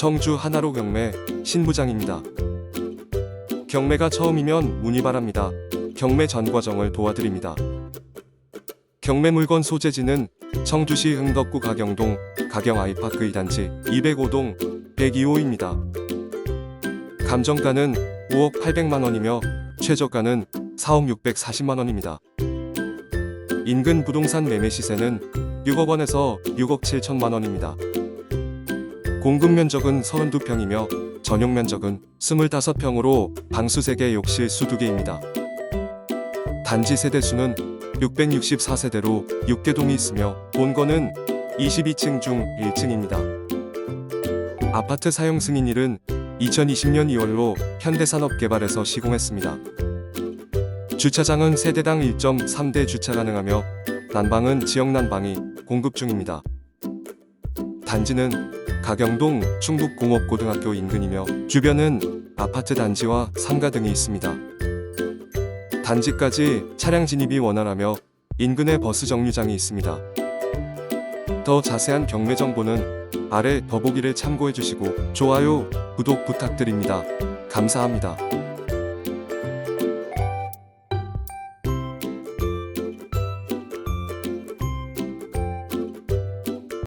청주 하나로 경매 신부장입니다. 경매가 처음이면 문의 바랍니다. 경매 전 과정을 도와드립니다. 경매 물건 소재지는 청주시 흥덕구 가경동 가경 아이파크 2단지 205동 102호입니다. 감정가는 5억 800만 원이며 최저가는 4억 640만 원입니다. 인근 부동산 매매 시세는 6억 원에서 6억 7천만 원입니다. 공급 면적은 32평이며 전용 면적은 25평으로 방수 3개 욕실 수 2개입니다. 단지 세대수는 664세대로 6개 동이 있으며 본건은 22층 중 1층입니다. 아파트 사용 승인일은 2020년 2월로 현대산업개발에서 시공했습니다. 주차장은 세대당 1.3대 주차 가능하며 난방은 지역 난방이 공급 중입니다. 단지는 가경동 충북공업고등학교 인근이며 주변은 아파트 단지와 상가 등이 있습니다. 단지까지 차량 진입이 원활하며 인근에 버스 정류장이 있습니다. 더 자세한 경매 정보는 아래 더보기를 참고해 주시고 좋아요, 구독 부탁드립니다. 감사합니다.